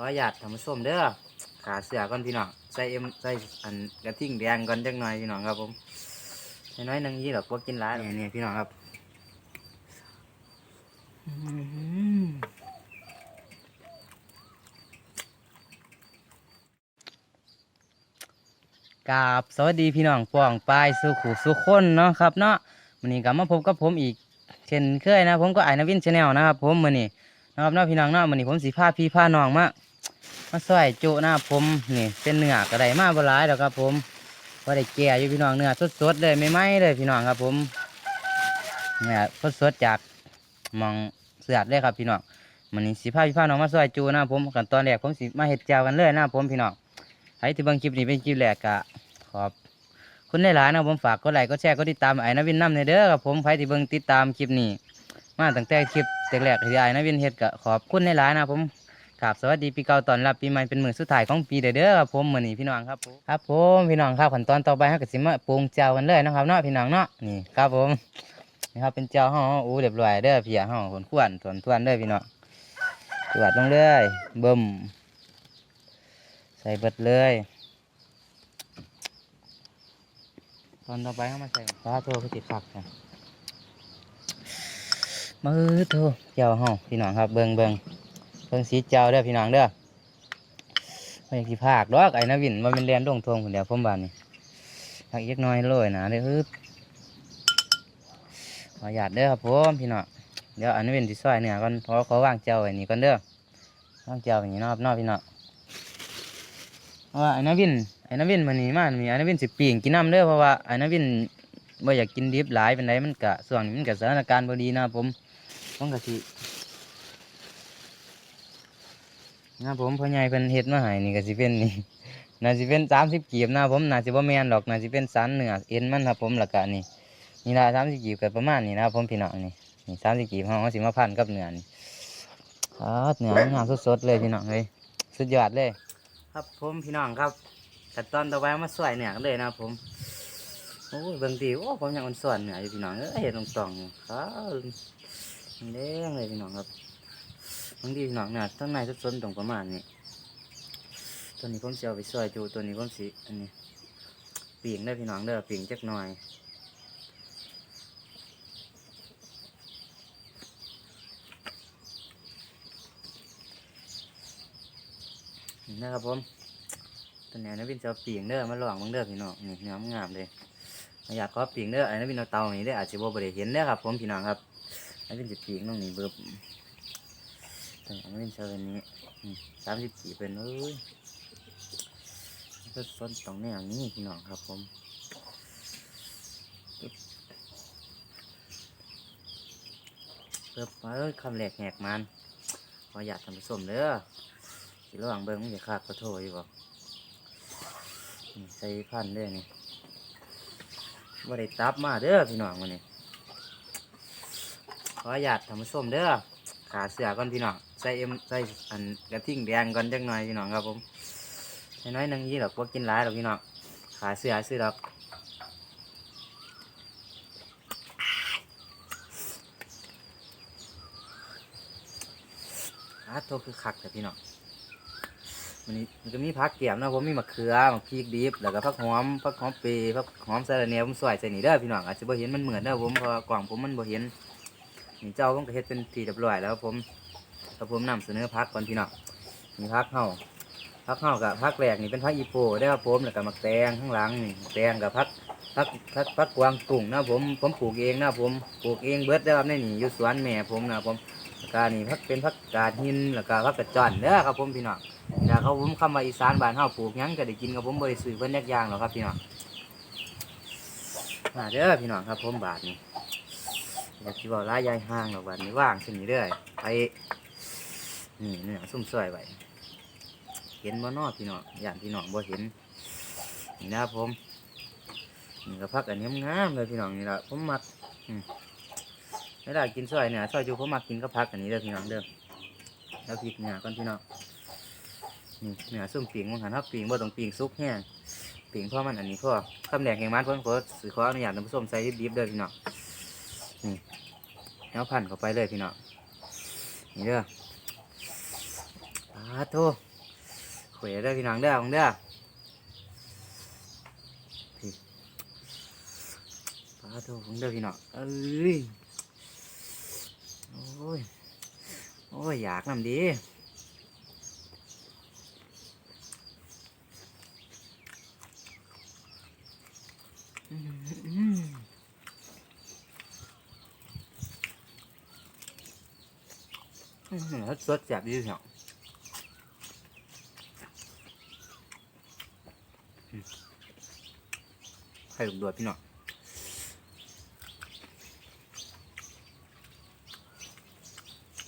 ออนุญาตทำส้ชมเด้อขาเสือก่อนพี่น้องใส่เอ็มใส่อันกระทิ่งแดงก่อนจักหน่อยพี่น้องครับผมน้อยๆหนึงยี่หรอกว่ากินร้ายเนี่ยเนี่ยพี่น้องครับอื้อหือกราบสวัสดีพี่น้องป้องปายสุขุสุขคนเนาะครับเนาะวันนี้กลับมาพบกับผมอีกเช่นเคยนะ ผมก็ไอ้นวินชาแนลนะครับ ผมมือนี้นะครับเนาะพี่น้องเนาะมือนี้ผมสีผ้าพี่ผ้าน้องมา มาซอยจุนะครับผมนี่เป็นเนื้อกระไดมาบหลายแล้วครับ ผมว่าได้แก่อยู่พี่น้องเนื้อสดๆเลยไม่ไหมเลยพี่น้องครับ ผมเนี่ยสดๆจากมองเสือดเลยครับพี่น้องมือนี้สีผ้าพี่ผ้าน้องมาซอยจุนะผมกันตอนแรกผมสีมาเห็ดเจียวกันเลยนะผมพี่น้องใครที่บิ่งคลิปนี้เป็นคลิปแรกกะขอบคุณได้หลายนะผมฝากกดไลค์กดแชร์กดติดตามไอ้นวินน้ำในเด้อครับผมใครที่เบิ่งติดตามคลิปนี้ มาตั้งแต่คลิปแรกๆที่ไอ้นวินเฮ็ดก็ขอบคุณได้หลายนะผม ครับสวัสดีปีเก่าตอนรับปีใหม่เป็นมือสุดท้ายของปีเด้อเด้อครับผมมื้อนี้พี่น้องครับผมครับผมพี่น้องครับขั้นตอนต่อไปเฮาก็สิมาปรุงเจ้ากันเลยนะครับเนาะพี่น้องเนาะนี่ครับผมนี่ครับเป็นเจ้าเฮาโอ้เรียบร้อยเด้อพี่เฮาคนขวนทวนทวนเด้อพี่น้องตรวจลงเลยเบิ่มใส่เบิดเลย ตอนต่อไปเข้ามาใส่ฟ้าโทรคือติดขักกันมือโทรเจ้าห้อพี่น้องครับเบิงเบิง เบิงสีเจ้าเด้อพี่น้องเด้อไม่อยากสิภาคดอกไอ้นาวินว่าเป็นเรียนดงทงคนเดียวผมบานนี่พักอีกน้อยโรยหนะเด้อฮึบขอหยาดเด้อครับผมพี่น้องเดี๋ยวอันนาวินสิซอยเนื้อก่อนเพราะเขาวางเจ้าไว้นี่ก่อนเด้อวางเจ้าไว้นี่นอบนอกพี่น้องว่าไอ้นาวินไอ้นวินมันนี่มันมีไอ้นวินสิปีงกินน้ำเด้อเพราะว่าไอ้นวินบ่อยากกินดิบหลายเป็นไรมันกะส่วนมันกะสถานการณ์บ่ดีนะผมผมกะสิ นะผมพ่อใหญ่เพิ่นเฮ็ดมาให้นี่ก็สิเป็นนี่น่าสิเป็นสามสิบกีบนะผมน่าสิบ่แม่นดอกน่าสิเป็นสันเนื้อเอ็นมันครับผมแล้วก็นี่นี่ละสามสิบกีบก็ประมาณนี้นะผมพี่น้องนี่นี่สามสิบกีบเฮาเอาสิมาพันกับเนื้อนี่ครับเนื้องามสดๆเลยพี่น้องเฮ้ยสุดยอดเลย ครับผมพี่น้องครับขั้นตอนต่อไปมาสวยเนี่ยเลยนะผมโอ้ยบิ่งดีโอ้ผมยังอ่อนส่วนเนี่ยอยู่พี่น้องเอ้ยเห็นตรงตองๆอยู่ครับแดงเลยพี่น้องครับ บางทีพี่น้องเนี่ยทั้งในทุกส่วนตรงประมาณนี้ตัวนี้ผมจะเอาไปซอยจูตัวนี้ผมสิอันนี้ปีงได้พี่น้องเด้อปีงจักหน่อยนี่นะครับผมตัวนี้นะวินจะเอาปีงเด้อมาลองมึงเด้อพี่น้องนี่เนื้อมันงามเลยอยากขอปีงเด้อไอ้นะวินเอาเตานี่ได้อาจจะบ่ได้เห็นเด้อครับ ผมพี่น้องครับไอ้วินจะปีงน้องนี่เบิบ ตัวนี้นะวินจะเป็นนี้สามสิบสี่เป็นเอ้ยก็ต้นตรงแนวนี้พี่น้องครับผมเปิบมาเอ้ยคำแหลกแหกมันขออยากทำผสมเด้อสิระหว่างเบิ้งมันจะขาดกระโถอยู่บ่นี่ใส่พันเด้อนี่บ่ได้ตับมาเด้อพี่น้องวันนี้ขออนุญาตทำส้ชมเด้อขาเสือก่อนพี่น้อง ใส่เอ็มใส่อันกระทิ่งแดงก่อนจักหน่อยพี่น้องครับผมน้อยหนึงยี่หรอกว่ากินหลายหรอกพี่น้องขาเสือซื้อดอกอาโตคือคักแต่พี่น้องมันนี่มันก็มีผักเกี่ยมนะผมมีมะเขือมะพริกดิบแล้วก็ผักหอมผักหอมเปรย์ผักหอมสะระเนียผมใส่ใส่นี่เด้อพี่น้องอาจจะบ่เห็นมันเหมือนเด้อผมพราะว่ากล่องผมมันบ่เห็นนี่เจ้าผมก็เฮ็ดเป็นทีเรียบร้อยแล้วผม แล้วผมนำเสนอผักก่อนพี่น้องนี่ผักเฮาผักเฮากับผักแรกนี่เป็นผักอีโปได้ครับผมแล้วก็มะแตงข้างหลังนี่แตงกับผักผักผักผักกวางตุ้งนะผมผมปลูกเองนะผมปลูกเองเบิร์ดได้ครับในนี่อยู่สวนแม่ผมนะผมแล้วก็นี่ผักเป็นผักกาดหินแล้วก็ผักกระจอนเด้อครับผมพี่น้องแต่เขาผมคำว่าอีสานบ้านเฮาปลูกยังก็ได้กินกับผมบริสุทธิ์เพิ่นยักย่างหรอครับพี่น้องมาเด้อพี่น้องครับผมบาทนี้อยากสิบอกร้ายยายห้างหรอกบาทนี้ว่างขึ้นนี่เด้อไป นี่เนื้อซุ่มซอยไว้เห็นบ่เนอพี่น้องอย่างพี่น้องบ่เห็นนี่นะผมนี่ก็พักอันนี้งามเลยพี่น้องนี่ละผมมักไม่ได้กินซอยเนี่ยซอยจูผมมักกินก็พักอันนี้เด้อพี่น้องเด้อแล้วพริกเนี่ยก่อนพี่น้องนี่เนื้อส้มปิงมันหันทับปิงบ่ต้องปิงซุกแห้งปิงพราะมันอันนี้พ่อคำแดงแห่งมันเพิ่นขอสื่อขออนุญาตท่านผู้ชมใส่ดิบๆเด้อพี่น้องนี่แล้วพันเข้าไปเลยพี่น้องนี่เด้อ โทขวยเด้พี่น้องเด้อของเด้อปลาทูของเด้อพี่น้องเอ้ยโอ้ยโอ้ยอยากนำดีสดแซ่บดีพี่น้อ ข่ลูกโดดพี่น้อง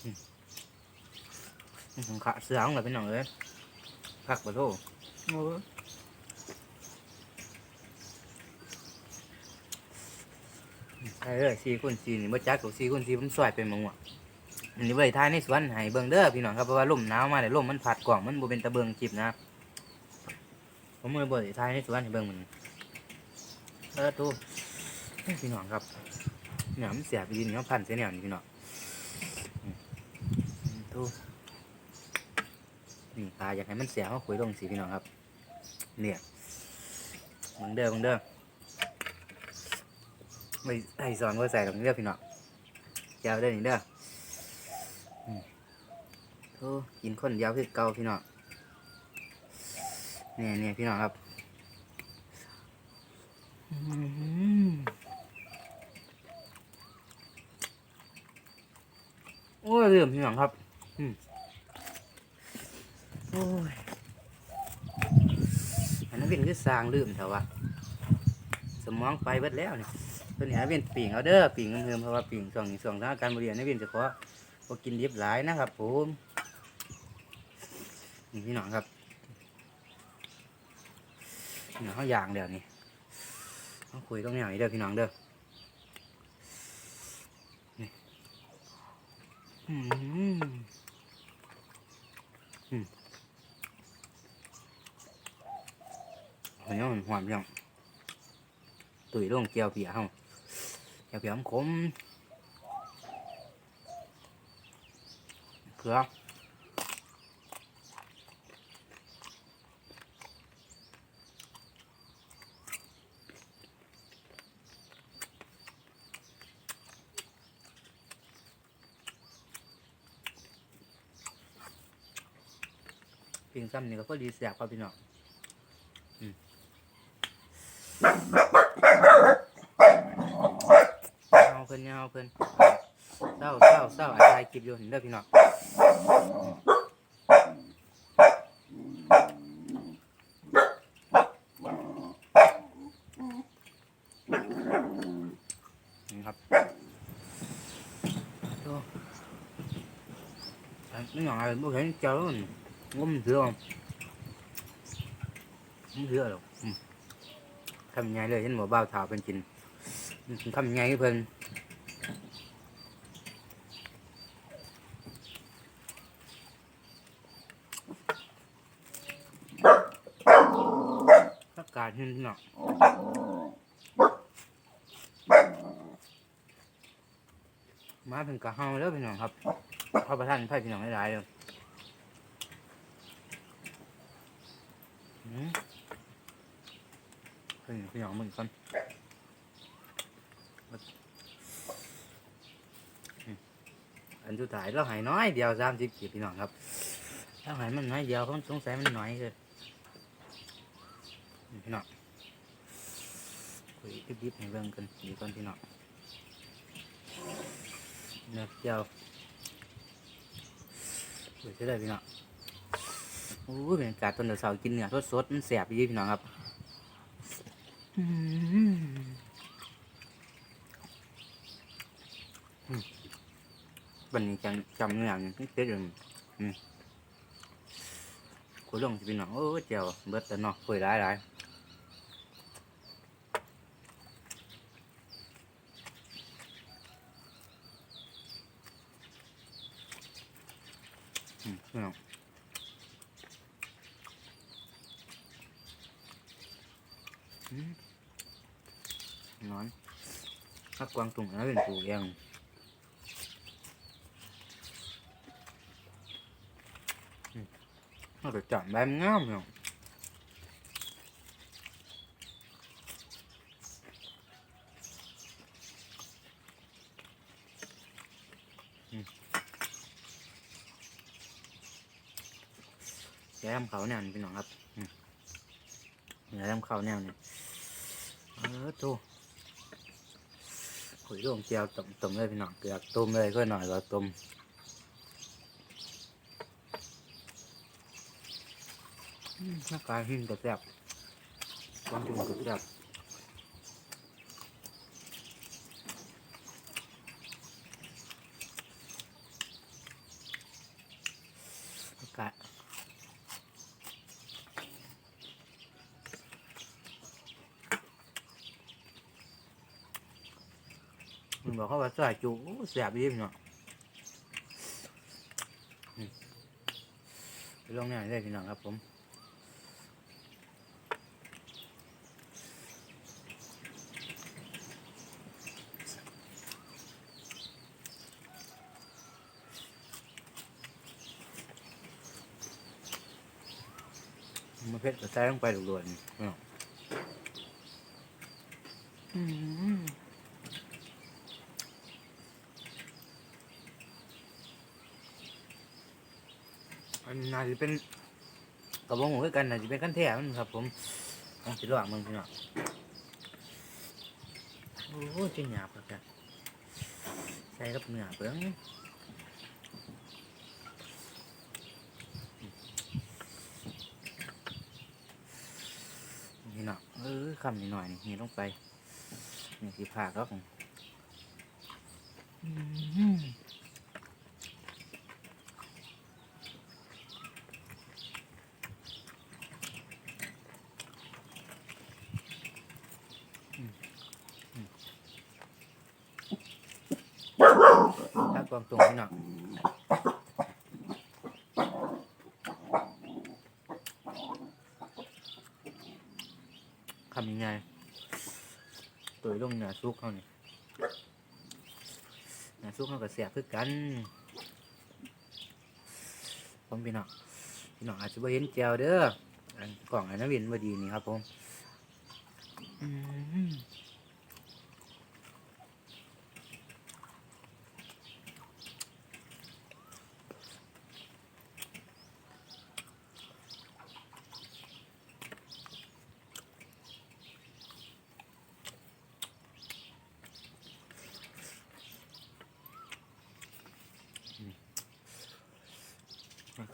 อืมผมขาเสือของเราพี่น้องเลยผักปะโถโอ้ยใช่เลยสี่คนสี่นี่บ่จักกับสี่คนสี่ผมซอยเป็นมังวะอันนี้ไว้ท้ายในสวนให้เบิ่งเด้อพี่น้องครับเพราะว่าลมหนาวมาเลยลมมันพัดกล่องมันบ่เป็นตะเบิงจิบนะผมเลยบ่ได้ท้ายในสวนให้เบิ่งมันเออตู้พี่น้องครับเนี่ยมันเสียไปดินเขาพันเสียเนี่ยนี่พี่น้องตู้นี่ตาอยากให้มันเสียเขาคุยลงสิพี่น้องครับ เนี่ยมึงเด้อมึงเด้อไม่ให้สอนว่าใส่หรอกเด้อพี่น้องยาวเด้อนี่เด้ออืมตู้กินคนเดียวคือเก่าพี่น้องเนี่ยเนี่ยพี่น้องครับ โอ้ยเรื่องพี่หลังครับอืมโอ้ยอันนั้นเป็นคือสร้างลืมเถอะวะสมองไปเบิดแล้วเนี่ยตัวนี้เป็นปิ่งเอาเด้อปิ่งเพิ่มเพราะว่าปิ่งส่องส่องทางการบริหารนี่เป็นเฉพาะพอกินดิบหลายนะครับผมนี่พี่น้องครับนี่เขาอย่างเดียวนี่ มาคุยตรงแนี้หน่อยเด้อพี่น้องเด้อนี่อืมอืมอันนี้มันหวานยังตุ๋ยลงเจียวเปียกเฮาเจียวเปียมขมเกลือ เพียงซ้ำนี่ก็พอดีแสบครับพี่น้องเอาเพิ่นเอาเพิ่นเศร้าเศร้าเศร้าอาจารย์คลิปอยู่เห็นเด้อพี่น้องนี่ครับโอ้อันนี่หน่อยบ่เห็นเจ อมันงมเสือมันงมเสือหรอกอืมทำยังไงเลยเห็นหมอบ่าวถาเป็นกินทำยังไงให้เพิ่นอากาศเห็นเนาะมาถึงกะเฮาแล้วพี่น้องครับขอประทานไพ่พี่น้องหลายๆเลยอืม พี่พี่น้องมึงก่อนอืมอันสุดท้ายเราใหายน้อยเดียวสามสิบกีบพี่น้องครับเราใหายมันน้อยเดียวเขาสงสัยมันน้อยเลยนี่พี่น้องคุยดิบๆให้เบิ่งกันดีก่อนพี่น้องเนื้อเจียวคุยจะได้พี่น้องโอ้ยบรรยากาศตอนเช้าๆกินเนื้อสดๆมันแสบดีพี่น้องครับ อืมอืมบันนี้จังจำเนื้อนี่เจ๊ดเลยอืมคุยลงสิพี่น้องโอ้ยเจียวเบิดแต่เนาะคุยหลายหลายอืมพี่น้องอืมนอน ถ้ากวางตุ่งแล้วเป็นปูเองอืมมันก็จับแบบงามเนาะอืมแย้มเขาแนวนี่พี่น้องครับแย้มเขาแนวนี่เออตู ผุยลงเจียวต้มต้มเลยพี่น้องเกลือกต้มเลยก็หน่อยก็ต้มหน้ากายหินกระแซบความจุ่มกระแซบอากาศมัน บอกเขาว่าสายจุโอ้แสบยิ่มเนาะไปลองเนี่ยได้พี่น้องครับผมมาเพชรกระแซลงไปด่วนๆเนาะอืมอันน่าจะเป็นกระบอกหมูคือกันน่าจะเป็นกันแท้มันครับ ผมต้องสิลองมึงพี่น้องโอ้โหเจีหยาบครับแกใส่กับเนื้อเปลืองนี่เนาะเออคำนิดหน่อยนี่นี่ลงไปนี่สีผ่าก็ของ อืมถ้าความตรงนี่เนาะคำยังไงตัวลงเนื้อซุกเขานี่เนื้อซุกเขาก็เสียบคือกันผมพี่น้องพี่น้องอาจจะไม่เห็นแจวเด้ออันกล่องอันนั้นวินมาดีนี่ครับผมอืม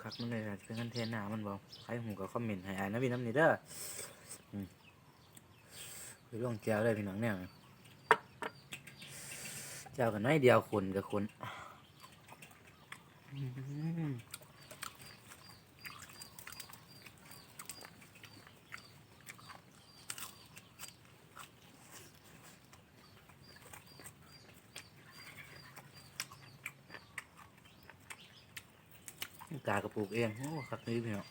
คักมันเลยอาจจะเป็นกันเทนหนามันบอกใครหูกับคอมเมนต์ให้อ่านนะพี่น้ำนี่เด้ออือล่องแจวเลยพี่น้องเนี่ยแจวกันน้อยเดียวคนกับคนอืม กากระปุกเองโอ้คักนี้พี่น้อง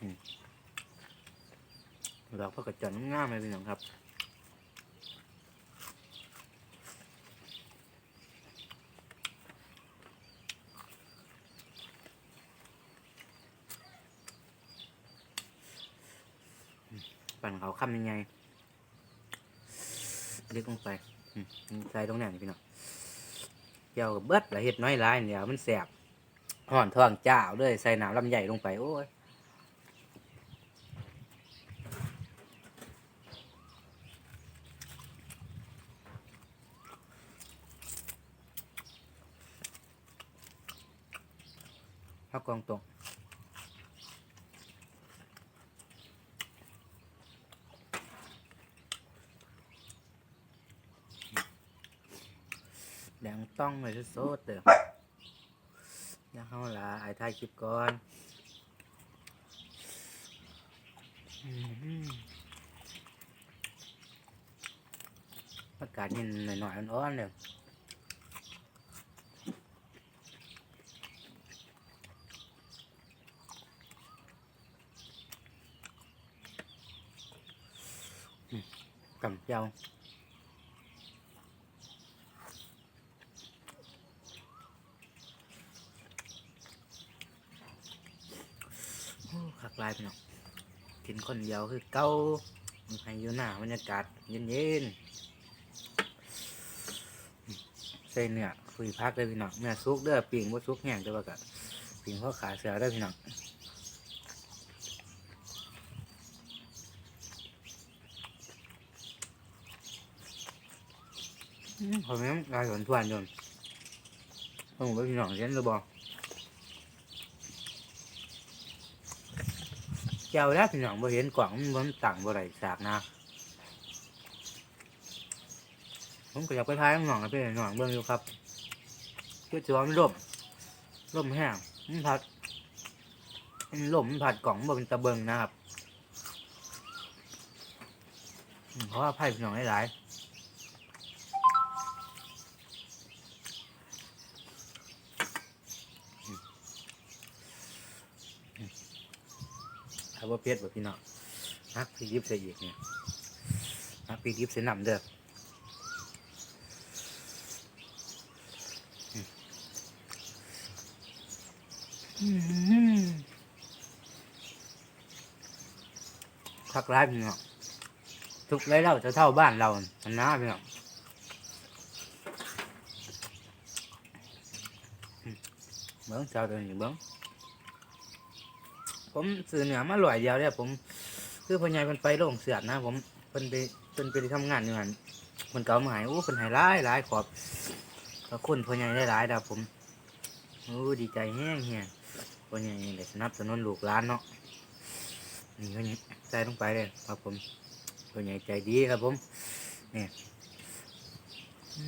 อืมดอกพักกระจันง่ามเลยพี่น้องครับปั่นเขาคำยังไงเล็กลงไป ใส่ตรงนี้นี่พี่น้องเกี่ยวกับเบิดละเห็ดน้อยหลายเนี่ยมันแสบห่อนท้องเจ้าเลยใส่น้ำลำใหญ่ลงไปโอ้ยพักกองตรง แดงต้องเลยโซดเด้ออย่าเข้าละไอ้ถ่ายคลิปก่อนอืมอากาศเย็นหน่อยๆอ่อนๆเลยอืมกำเจียวายพี่น้องกิน คนเดียวคือเก้าให้อยู่หน้าบรรยากาศเย็นๆใส่เนื้อคุยพักเด้พี่น้องเนื้อซุกเด้อปิ่งว่าซุกแห้งแต่ว่าก็ปิ่งเพราะขาเสือเด้อพี่น้องอืมผมยังลายหวนทวนอยนผมว่าพี่น้องเห็นหรือบ่เจ้าแล้วพี่น้องบ่เห็นกล่องมันบ่ต่างบ่ไรสากนะ ผมก็อยากไปทายน้องนะพี่น้องเบิ่งอยู่ครับคือจะว่ามันล่มล่มแห้งมันผัดมันล่มมันผัดกล่องบ่เป็นตะเบิงนะครับอืมเพราะว่าไพ่พี่น้องหลายๆาว่าเพชรแบบพี่น้องฮักพี่ยิบใส่อีกเนี่ยฮักพี่ยิบใส่น้ำเด้ออืมอืมคักร้ายพี่น้องทุกไรเราจะเท่าบ้านเรามันน้าพี่น้องเบิ้งเจ้าตัวนี้เบิ้ง ผมซื้อเหนือมาหลอยเดียวเนี่ยผมคือพ่อใหญ่เพิ่นไปโรงเสือดนะ ผมเพิ่นไปเพิ่นไปทำงานอยู่หั่นเพิ่นเก่ามาใหายโอ้เพิ่นใหายหลายหลายขอบขอบคุณพ่อใหญ่ได้หลายๆครับผมโอ้ดีใจแห้งแฮงพ่อใหญ่ได้สนับสนุนลูกหลานเนาะนี่พ่อใหญ่ใส่ลงไปเลยครับผมพ่อใหญ่ใจดีครับผมนี่อื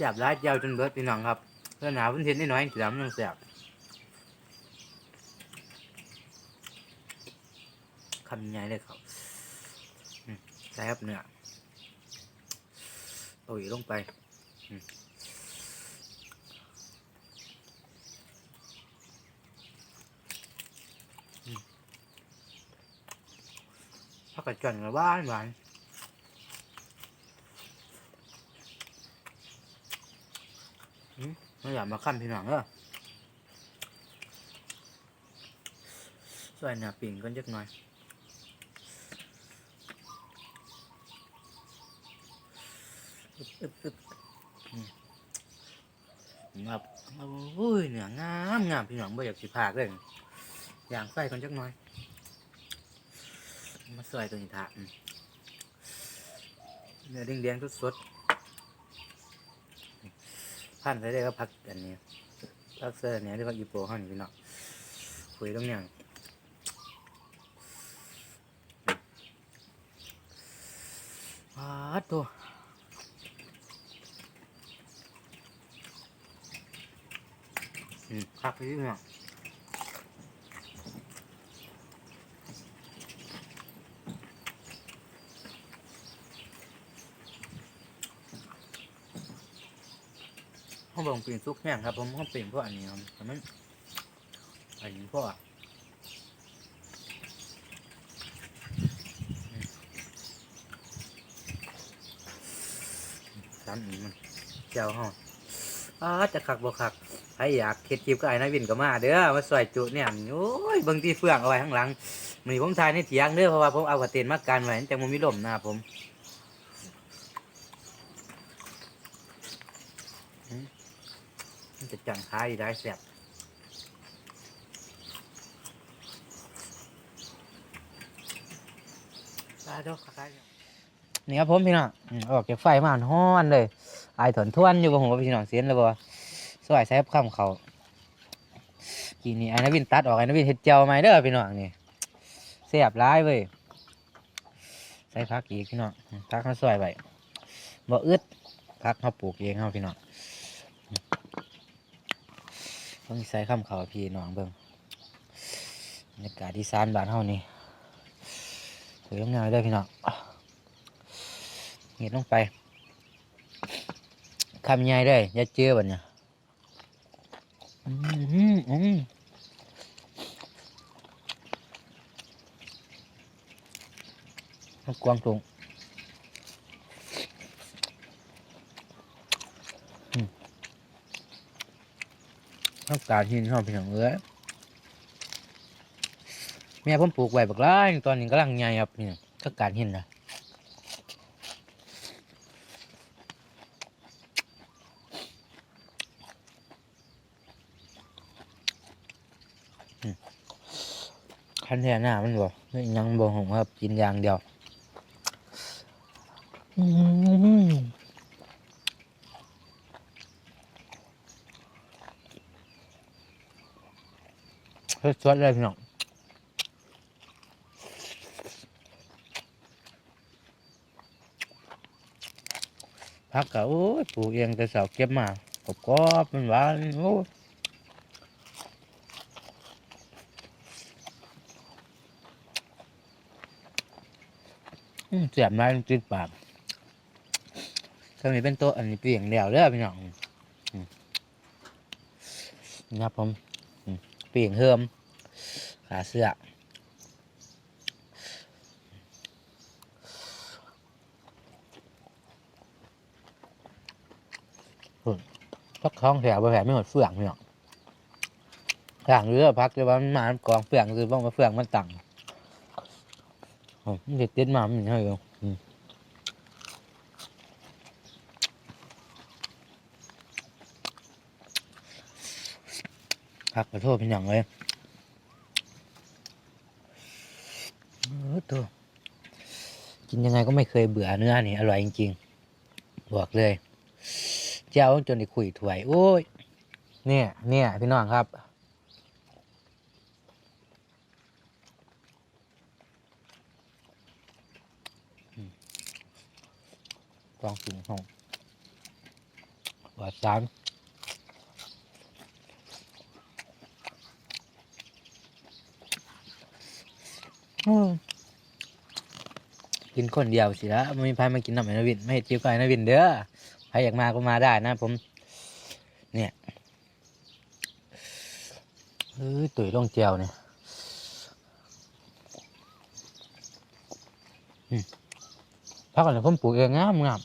แสบร้ายเจ้าจนเบิดพี่น้องครับเพื่อนหนาพื่อนทียนนิดหน่อยสีดำยังแสบคำใหญ่เลยครับอืมแซ่บเนื้อโอ้ยลงไปอืมอืมผักกระจนกับบ้านหวานอืม ไม่อยากมาขั้นพี่น้องเออใส่เนื้อปิ่งกันจักหน่อยอึบอึบอึบอืมครับโอ้ยเหนืองามงามพี่น้องบ่อยากสิพากเลยอย่างใส่กันจักหน่อย มาใส่ตัวนี้ถาเนื้อแดงๆสดๆ พันใส่ได้ก็พักอันนี้พักเสื้อเนี้ยที่พักอีโปห้องนี่พี่น้องคุยตรงเนี้ยอ่าตัวอืมคักพี่น้อง ห้องบ่งปีนซุกแห้งครับ ผมห้องปีนพราะอันนี้ครับแต่มันอันนี้พราะอ่อสามอีมันเจ้าห้องอ้าจะคักบ่คักใครอยากเฮ็ดคลิปก็ไอ้นายวินก็มาเด้อมาสวยจุเนี่ยโอ้ยเบิ่งทีเฟื่องเอาไว้ข้างหลังมื้อนี้ผมถ่ายในเถียงเด้อเพราะว่าผมเอากระเตนมากันไว้จังบ่มีลมนะครับผมอืมมันจะจังคายอยู่ได้แซ่บตาดอกคายนี่ครับผมพี่น้องอืมออกจากไฟมาฮ้อนเลยอายถอนทวนอยู่บ่ผมว่าพี่น้องเสียนเลยบ่สวยแซ่บข้ามเขากีนี่ไอ้นวินตัดออกไอ้นวินเห็ดเจียวไหมาเด้อพี่น้องนี่แซ่บร้ายเว้ยใส่ผักอีกพี่น้องผักเขาสวยไว้บ่อึดผักเขาปลูกเองเขาพี่น้อง ต้องใส่ข้ามเขาพี่น้องเบิ่งบรรยากาศที่ซานบ้านเฮานี่สวยงามเลยพี่น้องเห็ดลงไปคำใหญ่เลยอย่าเจือบัดเนี่ยอืมอืมกวางตุง ชอบการหินชอบพี่น้องเอ้ยแม่ผมปลูกไว้บักร้ายตอนนี้กำลังใหญ่ครับนี่ก็การหินนะคันแท่หน้ามันบ่นี่ยังบ่หงครับกินอย่างเดียว สดๆเลยพี่น้องพักก็โอ้ยปลูกเองแต่สาวเก็บมากรอบๆมันหวานโอ้ยเสียบไม้ติดปากถ้ามีเป็นโต๊ะอันนี้เปลี่ยงเดียวเด้อพี่น้องนี่ครับผม ปลี่ยงเฮิมขาเสื้อพักคล้องแถวไปแผลไม่หมดเฟืองพี่น้องข้างเรือพักเลยว่ามันมากองเฟืองคือบ้องมาเฟืองมันตังอ้มันเด็ดติดมามันให้อยู่อื มพักขอโทษพี่น้องเลยเออตัวกินยังไงก็ไม่เคยเบื่อเนื้อนี่อร่อยจริงๆบอกเลย เจ้าจนได้คุยถวยโอ้ยเนี่ยเนี่ยพี่น้องครับอืมกองสูงห้องหวาดสาม อืมกินคนเดียวสิละไม่มีใครมากินน้ำไอ้นวินไม่เห้จิ้วไก่นวินเด้อใครอยากมาก็มาได้นะ ผม เนี่ยเฮ้ยตุ๋ยลงเจียวเนี่ยพักก่อนเดี๋ยวผมปลูกเองงามงาม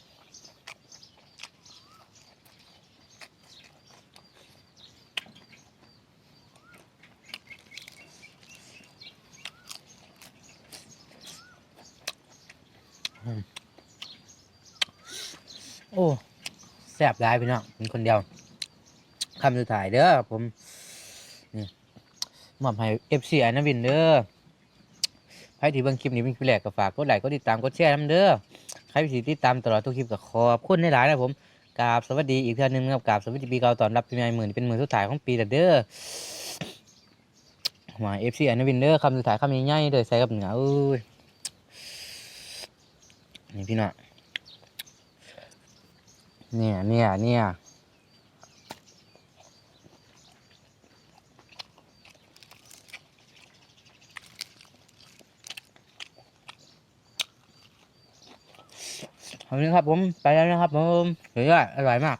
ซ่บได้พี่น้องเป็นคนเดียวคำสุดท้ายเด้อผมนี่มอบให้เอฟซีไอ้นวินเด้อใครที่เบิ่งคลิปนี้เป็นคลิปแรกก็ฝากกดไลค์กดติดตามกดแชร์น้ำเด้อใครที่ติดตามตลอดทุกคลิปก็ขอบคุณในหลายๆนะผมกราบสวัสดีอีกเท่านึงครับกราบสวัสดีปีเก่าตอนรับปีใหม่หมื่นเป็นหมื่นสุดท้ายของปีแต่เด้อมาเอฟซีไอนวินเด้อคำสุดท้ายคำใหญ่ๆเด้อใส่กับเหนือเอ้ยนี่พี่น้อง เนี่ยเนี่ยเนี่ยขอบคุณครับผม ไปแล้วนะครับผมเฮ้ยอร่อยมาก